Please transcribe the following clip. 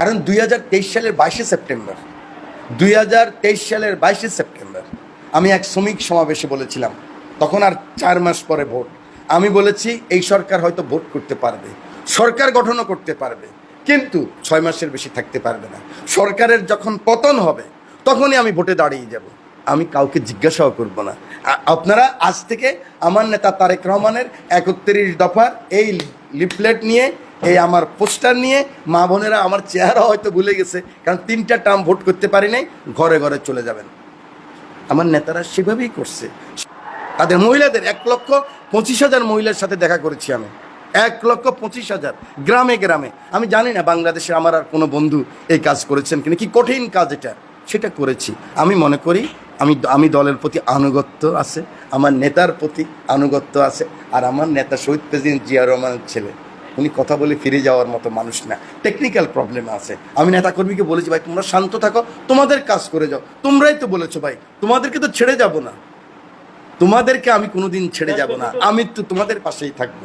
কারণ দুই হাজার তেইশ সালের বাইশে সেপ্টেম্বর। দুই হাজার তেইশ সালের বাইশে সেপ্টেম্বর। আমি এক শ্রমিক সমাবেশে বলেছিলাম, তখন আর চার মাস পরে ভোট। আমি বলেছি, এই সরকার হয়তো ভোট করতে পারবে। সরকার গঠনও করতে পারবে, কিন্তু ছয় মাসের বেশি থাকতে পারবে না। সরকারের যখন পতন হবে, তখনই আমি ভোটে দাঁড়িয়ে যাব। আমি কাউকে জিজ্ঞাসাও করব না। আপনারা আজ থেকে আমার নেতা তারেক রহমানের একত্রিশ দফার এই লিফলেট নিয়ে, এই আমার পোস্টার নিয়ে মা বোনেরা আমার চেহারা হয়তো ভুলে গেছে, কারণ তিনটা টার্ম ভোট করতে পারি নাই, ঘরে ঘরে চলে যাবেন। আমার নেতারা সেভাবেই করছে। তাদের মহিলাদের এক লক্ষ পঁচিশ হাজার মহিলার সাথে দেখা করেছি আমি। এক লক্ষ পঁচিশ হাজার, গ্রামে গ্রামে। আমি জানি না বাংলাদেশে আমার আর কোনো বন্ধু এই কাজ করেছেন কিনা কি কঠিন কাজ এটা, সেটা করেছি। আমি মনে করি আমি আমি দলের প্রতি আনুগত্য আছে, আমার নেতার প্রতি আনুগত্য আছে, আর আমার নেতা শহীদ প্রেসিডেন্ট জিয়া রহমানের ছেলে। উনি কথা বলে ফিরে যাওয়ার মতো মানুষ না। টেকনিক্যাল প্রবলেম আছে। আমি নেতা কর্মীকে বলেছি, ভাই, তোমরা শান্ত থাকো, তোমাদের কাজ করে যাও। তোমরাই তো বলেছ, ভাই, তোমাদেরকে তো ছেড়ে যাব না। তোমাদেরকে আমি কোনোদিন ছেড়ে যাব না। আমি তো তোমাদের পাশেই থাকব।